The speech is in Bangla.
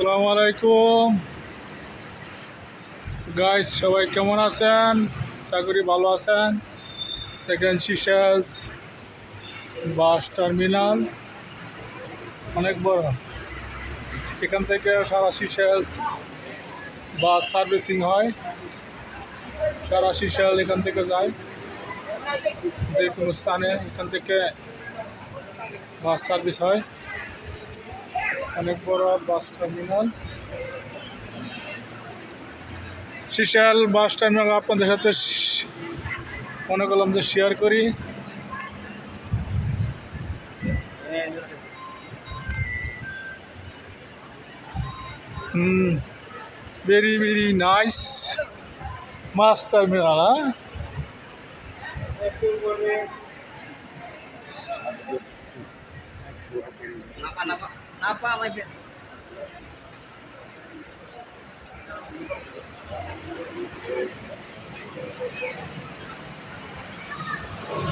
আসসালামু আলাইকুম। গাইস সবাই কেমন আছেন? চাকরি ভালো আছেন? দেখেন সিশেলস বাস টার্মিনাল। অনেক বড়। এখান থেকে সারা সিশেলস বাস সার্ভিসিং হয়। সারা সিশেল এখান থেকে যায়। যে কোনো স্থানে এখান থেকে বাস সার্ভিস হয়। অনেক বড় বাস টার্মিনাল সিশাল বাস টার্মিনাল আপনাদের সাথে মনে করলাম যে শেয়ার করি। হুম ভেরি ভেরি নাইস মাস টার্মিনাল হ্যাঁ? Rapaz, vai ver.